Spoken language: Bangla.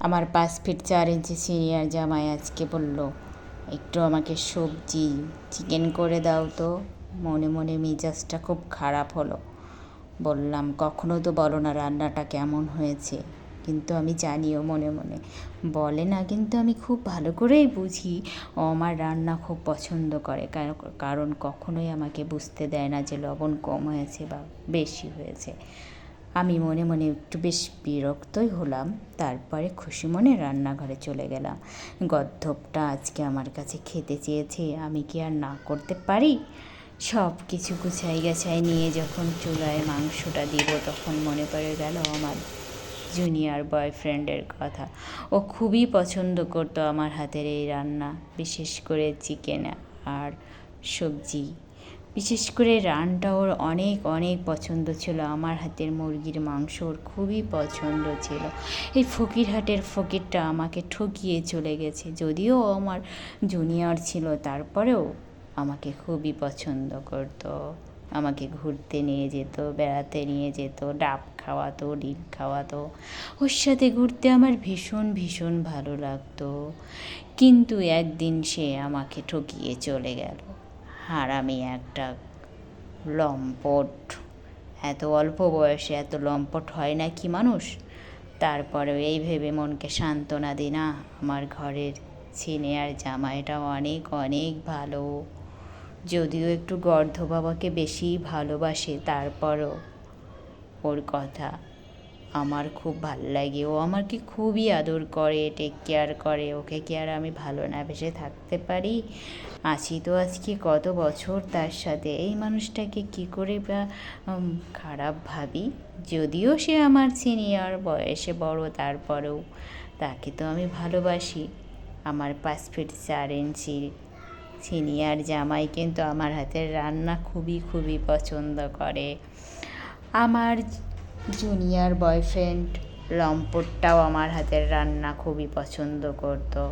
আমার পাঁচ ফিট চার ইঞ্চি সিনিয়র জামাই আজকে বলল, একটু আমাকে সবজি চিকেন করে দাও তো। মনে মনে মেজাজটা খুব খারাপ হলো। বললাম, কখনো তো বলো না রান্নাটা কেমন হয়েছে? কিন্তু আমি জানিও মনে মনে, বলে না, কিন্তু আমি খুব ভালো করেই বুঝি। ও আমার রান্না খুব পছন্দ করে। কারণ- কারণ কখনোই আমাকে বুঝতে দেয় না যে লবণ কম হয়েছে বা বেশি হয়েছে। আমি মনে মনে একটু বেশ বিরক্তই হলাম, তারপরে খুশি মনে রান্নাঘরে চলে গেলাম। গদ্ধবটা আজকে আমার কাছে খেতে চেয়েছে, আমি কি আর না করতে পারি? সব কিছু গুছাই গাছাই নিয়ে যখন চুলায় মাংসটা দিব, তখন মনে পড়ে গেল আমার জুনিয়র বয়ফ্রেন্ডের কথা। ও খুবই পছন্দ করতো আমার হাতের এই রান্না, বিশেষ করে চিকেন আর সবজি। বিশেষ করে রানটা ওর অনেক অনেক পছন্দ ছিল। আমার হাতের মুরগির মাংস ওর খুবই পছন্দ ছিল। এই ফকিরহাটের ফকিরটা আমাকে ঠকিয়ে চলে গেছে। যদিও আমার জুনিয়র ছিল, তারপরেও আমাকে খুবই পছন্দ করতো। আমাকে ঘুরতে নিয়ে যেত, বেড়াতে নিয়ে যেত, ডাব খাওয়াতো, ডিম খাওয়াতো। ওর সাথে ঘুরতে আমার ভীষণ ভীষণ ভালো লাগতো। কিন্তু একদিন সে আমাকে ঠকিয়ে চলে গেল। আর আমি একটা লম্পট। এত অল্প বয়সে এত লম্পট হয় না কি মানুষ? তারপরেও এই ভেবে মনকে সান্ত্বনা দিই না, আমার ঘরের সিনিয়র জামাইটা অনেক অনেক ভালো। যদিও একটু গর্ধ বাবাকে বেশি ভালোবাসে, তারপরও ওর কথা আমার খুব ভালো লাগে। ও আমাকে খুবই আদর করে টেক কেয়ার করে। ওকে কি আর আমি ভালো না বেসে থাকতে পারি? আছি তো আজকে কত বছর তার সাথে। এই মানুষটাকে কি করে বা খারাপ ভাবি? যদিও সে আমার সিনিয়র বয়সে বড়, তারপরেও তাকে তো আমি ভালোবাসি। আমার পাঁচ ফিট চার ইঞ্চির সিনিয়র জামাই কিন্তু আমার হাতের রান্না খুবই খুবই পছন্দ করে। আমার জুনিয়র বয়ফ্রেন্ড লম্পটটাও আমার হাতের রান্না খুবই পছন্দ করতো।